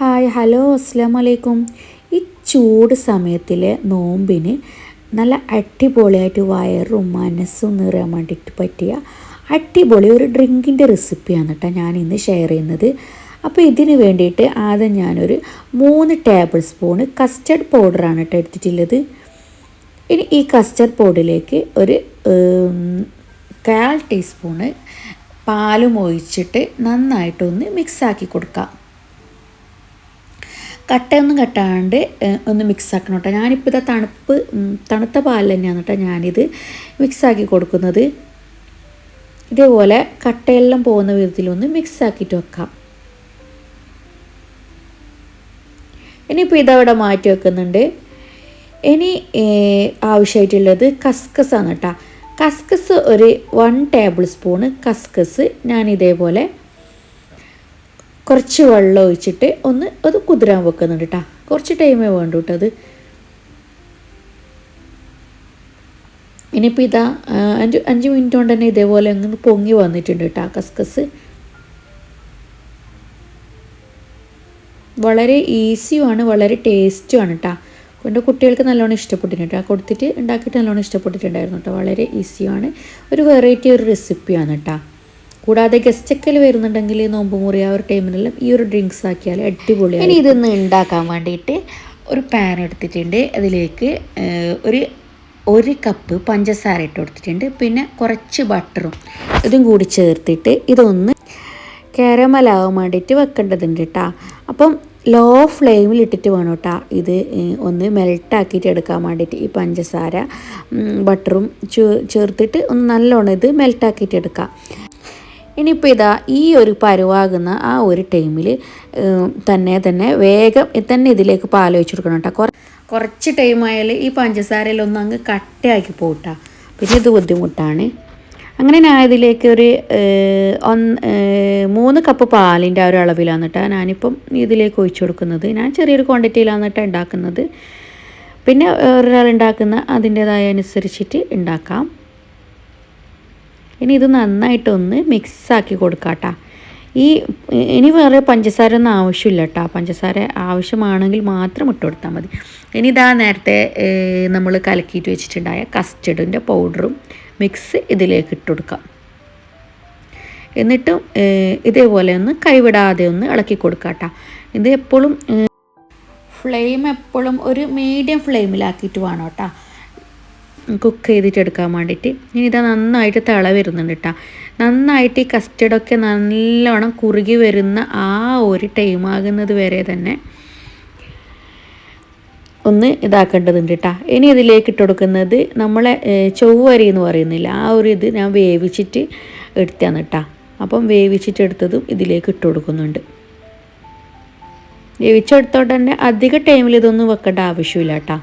Hi hello അസ്സാം വലൈക്കും ഈ ചൂട് സമയത്തിൽ നോമ്പിന് നല്ല അടിപൊളിയായിട്ട് വയറും മനസ്സും നിറയാൻ വേണ്ടിയിട്ട് പറ്റിയ അടിപൊളി ഒരു ഡ്രിങ്കിന്റെ റെസിപ്പിയാണ് കേട്ടോ ഞാൻ ഇന്ന് ഷെയർ ചെയ്യുന്നത്. അപ്പോൾ ഇതിന് വേണ്ടിയിട്ട് ആദ്യം ഞാനൊരു മൂന്ന് ടേബിൾ സ്പൂണ് കസ്റ്റർഡ് പൗഡറാണ് കേട്ടോ എടുത്തിട്ടുള്ളത്. ഇനി ഈ കസ്റ്റർഡ് പൗഡറിലേക്ക് ഒരു കാൽ ടീസ്പൂണ് പാലും ഒഴിച്ചിട്ട് നന്നായിട്ടൊന്ന് മിക്സാക്കി കൊടുക്കാം. കട്ടയൊന്നും കട്ടാണ്ട് ഒന്ന് മിക്സ് ആക്കണം കേട്ടോ ഞാനിപ്പോൾ ഇതാ തണുപ്പ് തണുത്ത പാൽ തന്നെയാണ് കേട്ടോ ഞാനിത് മിക്സാക്കി കൊടുക്കുന്നത്. ഇതേപോലെ കട്ടയെല്ലാം പോകുന്ന വിധത്തിലൊന്ന് മിക്സാക്കിയിട്ട് വെക്കാം. ഇനിയിപ്പോൾ ഇതവിടെ മാറ്റി വെക്കുന്നുണ്ട്. ഇനി ആവശ്യമായിട്ടുള്ളത് കസ്കസാണ് കേട്ടോ കസ്കസ് ഒരു വൺ ടേബിൾ സ്പൂണ് കസ്കസ് ഞാൻ ഇതേപോലെ കുറച്ച് വെള്ളം ഒഴിച്ചിട്ട് ഒന്ന് അത് കുതിരാൻ വെക്കുന്നുണ്ട് കേട്ടോ കുറച്ച് ടൈമേ വേണ്ടു കേട്ടോ അത്. ഇനിയിപ്പോൾ ഇതാ അഞ്ച് അഞ്ച് മിനിറ്റ് കൊണ്ട് തന്നെ ഇതേപോലെ അങ്ങ് പൊങ്ങി വന്നിട്ടുണ്ട് കേട്ടോ കസ്കസ്. വളരെ ഈസിയുമാണ് വളരെ ടേസ്റ്റുമാണ് കേട്ടോ കൊണ്ട് കുട്ടികൾക്ക് നല്ലോണം ഇഷ്ടപ്പെട്ടിട്ടുണ്ട് കേട്ടോ കൊടുത്തിട്ട് ഉണ്ടാക്കിയിട്ട് നല്ലോണം ഇഷ്ടപ്പെട്ടിട്ടുണ്ടായിരുന്നു കേട്ടോ വളരെ ഈസിയാണ് ഒരു വെറൈറ്റി ഒരു റെസിപ്പിയാണ് കേട്ടോ കൂടാതെ ഗസ്റ്റൊക്കെ വരുന്നുണ്ടെങ്കിൽ നോമ്പ് മുറി ആ ഒരു ടൈമിലെല്ലാം ഈ ഒരു ഡ്രിങ്ക്സ് ആക്കിയാൽ അടിപൊളിയാണ് ഇനി ഇതൊന്ന് ഉണ്ടാക്കാൻ വേണ്ടിയിട്ട് ഒരു പാൻ എടുത്തിട്ടുണ്ട്. അതിലേക്ക് ഒരു ഒരു കപ്പ് പഞ്ചസാര ഇട്ട് കൊടുത്തിട്ടുണ്ട്. പിന്നെ കുറച്ച് ബട്ടറും ഇതും കൂടി ചേർത്തിട്ട് ഇതൊന്ന് കാരമലാവാൻ വേണ്ടിയിട്ട് വെക്കേണ്ടതുണ്ട് കേട്ടോ അപ്പം ലോ ഫ്ലെയിമിൽ ഇട്ടിട്ട് വേണം കേട്ടോ ഇത് ഒന്ന് മെൽട്ടാക്കിയിട്ട് എടുക്കാൻ വേണ്ടിയിട്ട് ഈ പഞ്ചസാര ബട്ടറും ചേർത്തിട്ട് ഒന്ന് നല്ലോണം ഇത് മെൽട്ടാക്കിയിട്ട് എടുക്കാം. ഇനിയിപ്പോൾ ഇതാ ഈ ഒരു പരുവാകുന്ന ആ ഒരു ടൈമിൽ തന്നെ തന്നെ വേഗം തന്നെ ഇതിലേക്ക് പാൽ ഒഴിച്ച് കൊടുക്കണം കേട്ടോ കുറച്ച് ടൈം ആയാൽ ഈ പഞ്ചസാരയിലൊന്ന് അങ്ങ് കട്ടയാക്കി പോട്ടാ. പിന്നെ ഇത് ബുദ്ധിമുട്ടാണ്. അങ്ങനെ ഞാൻ ഇതിലേക്ക് ഒരു ഒന്ന് മൂന്ന് കപ്പ് പാലിന്റെ ആ ഒരു അളവിലാണ് കേട്ടോ ഞാനിപ്പം ഇതിലേക്ക് ഒഴിച്ചു കൊടുക്കുന്നത്. ഞാൻ ചെറിയൊരു ക്വാണ്ടിറ്റിയിലാണ് കേട്ടോ ഉണ്ടാക്കുന്നത്. പിന്നെ ഒരാൾ ഉണ്ടാക്കുന്ന അതിന്റേതായ അനുസരിച്ചിട്ട് ഉണ്ടാക്കാം. ഇനി ഇത് നന്നായിട്ടൊന്ന് മിക്സാക്കി കൊടുക്കാട്ടാ. ഈ ഇനി വേറെ പഞ്ചസാര ഒന്നും ആവശ്യമില്ല കേട്ടോ പഞ്ചസാര ആവശ്യമാണെങ്കിൽ മാത്രം ഇട്ട് കൊടുത്താൽ മതി. ഇനി ഇതാ നേരത്തെ നമ്മൾ കലക്കിയിട്ട് വെച്ചിട്ടുണ്ടായ കസ്റ്റഡിന്റെ പൗഡറും മിക്സ് ഇതിലേക്ക് ഇട്ട് കൊടുക്കാം. എന്നിട്ടും ഇതേപോലെ ഒന്ന് കൈവിടാതെ ഒന്ന് ഇളക്കി കൊടുക്കാട്ടാ. ഇത് എപ്പോഴും ഫ്ലെയിം എപ്പോഴും ഒരു മീഡിയം ഫ്ലെയിമിലാക്കിയിട്ട് വേണം കേട്ടോ. കുക്ക് ചെയ്തിട്ട് എടുക്കാൻ വേണ്ടിയിട്ട്. ഇനി ഇതാ നന്നായിട്ട് തിള വരുന്നുണ്ട് കേട്ടോ നന്നായിട്ട് ഈ കസ്റ്റഡൊക്കെ നല്ലോണം കുറുകി വരുന്ന ആ ഒരു ടൈം ആകുന്നത് വരെ തന്നെ ഒന്ന് ഇതാക്കേണ്ടതുണ്ട് കേട്ടോ ഇനി ഇതിലേക്ക് ഇട്ട് കൊടുക്കുന്നത് നമ്മളെ ചൊവ്വരി എന്ന് പറയുന്നില്ല ആ ഒരു ഇത് ഞാൻ വേവിച്ചിട്ട് എടുത്താണ് കേട്ടോ അപ്പം വേവിച്ചിട്ട് എടുത്തതും ഇതിലേക്ക് ഇട്ട് കൊടുക്കുന്നുണ്ട്. വേവിച്ചെടുത്തോണ്ട് തന്നെ അധിക ടൈമിൽ ഇതൊന്നും വെക്കേണ്ട ആവശ്യമില്ല കേട്ടോ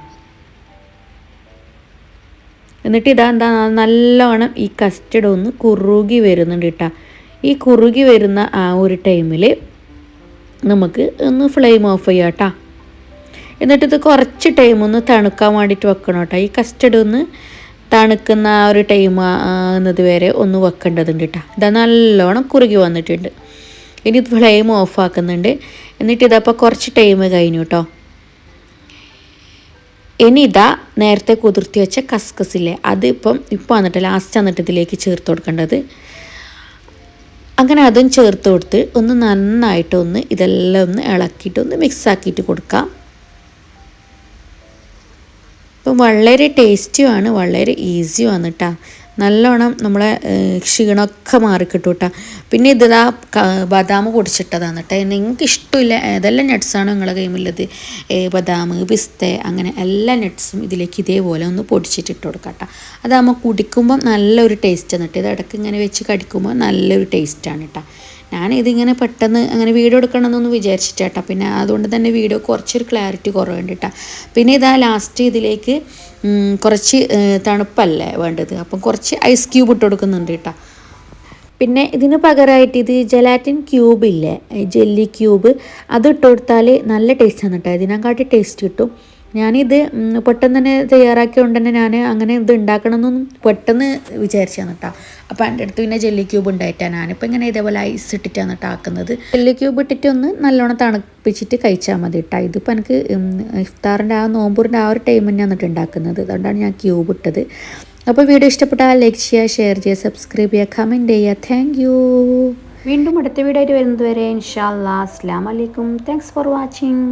എന്നിട്ട് ഇതാ എന്താ നല്ലവണ്ണം ഈ കസ്റ്റഡ് ഒന്ന് കുറുകി വരുന്നുണ്ട് കേട്ടോ ഈ കുറുകി വരുന്ന ആ ഒരു ടൈമിൽ നമുക്ക് ഒന്ന് ഫ്ലെയിം ഓഫ് ചെയ്യാം കേട്ടോ എന്നിട്ട് ഇത് കുറച്ച് ടൈം ഒന്ന് തണുക്കാൻ വേണ്ടിയിട്ട് വെക്കണം കേട്ടോ ഈ കസ്റ്റഡ് ഒന്ന് തണുക്കുന്ന ആ ഒരു ടൈം എന്നത് വരെ ഒന്ന് വെക്കേണ്ടതുണ്ട് കേട്ടോ ഇതാ നല്ലോണം കുറുകി വന്നിട്ടുണ്ട്. ഇനി ഫ്ലെയിം ഓഫ് ആക്കുന്നുണ്ട്. എന്നിട്ട് ഇതപ്പോൾ കുറച്ച് ടൈം കഴിഞ്ഞു കേട്ടോ ഇനി ഇതാ നേരത്തെ കുതിർത്തി വെച്ച കസ്കസില്ലേ അതിപ്പം ഇപ്പം വന്നിട്ട് ലാസ്റ്റ് വന്നിട്ട് ഇതിലേക്ക് ചേർത്ത് കൊടുക്കേണ്ടത്. അങ്ങനെ അതും ചേർത്ത് കൊടുത്ത് ഒന്ന് നന്നായിട്ട് ഒന്ന് ഇതെല്ലാം ഒന്ന് ഇളക്കിയിട്ട് ഒന്ന് മിക്സ് ആക്കിയിട്ട് കൊടുക്കാം. ഇപ്പം വളരെ ടേസ്റ്റിയുമാണ് വളരെ ഈസിയുമാണ് കേട്ടോ നല്ലോണം നമ്മളെ ക്ഷീണമൊക്കെ മാറിക്കിട്ടും കേട്ടോ പിന്നെ ഇതാ ബദാം പൊടിച്ചിട്ടതാണ് കേട്ടോ നിങ്ങൾക്ക് ഇഷ്ടമില്ല. ഏതെല്ലാം നട്ട്സാണോ നിങ്ങളുടെ കയ്യിലുള്ളത് ബദാം പിസ്ത അങ്ങനെ എല്ലാ നട്ട്സും ഇതിലേക്ക് ഇതേപോലെ ഒന്ന് പൊടിച്ചിട്ട് ഇട്ട് കൊടുക്കാം കേട്ടോ അതാകുമ്പോൾ കുടിക്കുമ്പം നല്ലൊരു ടേസ്റ്റാണ് കേട്ടോ ഇത് ഇടയ്ക്ക് ഇങ്ങനെ വെച്ച് കടിക്കുമ്പോൾ നല്ലൊരു ടേസ്റ്റാണ് കേട്ടോ ഞാൻ ഇതിങ്ങനെ പെട്ടെന്ന് അങ്ങനെ വീഡിയോ എടുക്കണമെന്നൊന്നും കേട്ടോ പിന്നെ അതുകൊണ്ട് തന്നെ വീഡിയോ കുറച്ചൊരു ക്ലാരിറ്റി കുറവുണ്ട് കേട്ടോ പിന്നെ ഇതാ ലാസ്റ്റ് ഇതിലേക്ക് കുറച്ച് തണുപ്പല്ലേ വേണ്ടത്. അപ്പം കുറച്ച് ഐസ് ക്യൂബ് ഇട്ട് കൊടുക്കുന്നുണ്ട് കേട്ടോ പിന്നെ ഇതിന് പകരമായിട്ട് ഇത് ജലാറ്റിൻ ക്യൂബ് ഇല്ലേ? ജെല്ലി ക്യൂബ് അത് ഇട്ട് കൊടുത്താൽ നല്ല ടേസ്റ്റ് ആണ് കേട്ടോ ഇതിനെക്കാട്ടി ടേസ്റ്റ് കിട്ടും. ഞാനിത് പെട്ടെന്ന് തന്നെ തയ്യാറാക്കിയതുകൊണ്ട് തന്നെ ഞാൻ അങ്ങനെ ഇത് ഉണ്ടാക്കണമെന്നൊന്നും പെട്ടെന്ന് വിചാരിച്ചാണ് കേട്ടോ അപ്പോൾ എന്റെ അടുത്ത് പിന്നെ ജെല്ലി ക്യൂബ് ഉണ്ടായിട്ടാണ് ഞാനിപ്പോൾ ഇങ്ങനെ ഇതേപോലെ ഐസ് ഇട്ടിട്ടാണ് കേട്ടോ ആക്കുന്നത്. ജെല്ലി ക്യൂബ് ഇട്ടിട്ട് ഒന്ന് നല്ലോണം തണുപ്പിച്ചിട്ട് കഴിച്ചാൽ മതി കേട്ടോ ഇതിപ്പോൾ എനിക്ക് ഇഫ്താറിന്റെ ആ നോമ്പൂറിന്റെ ആ ഒരു ടൈം തന്നെയാണ് ഉണ്ടാക്കുന്നത്. അതുകൊണ്ടാണ് ഞാൻ ക്യൂബ് ഇട്ടത്. അപ്പോൾ വീഡിയോ ഇഷ്ടപ്പെട്ടാൽ ലൈക്ക് ചെയ്യുക ഷെയർ ചെയ്യുക സബ്സ്ക്രൈബ് ചെയ്യുക കമന്റ് ചെയ്യുക. താങ്ക് വീണ്ടും അടുത്ത വീഡിയോ ആയിട്ട് വരുന്നത് വരെ ഇൻഷാല്ലാ അസ്സാം വലൈക്കും താങ്ക്സ് ഫോർ വാച്ചിങ്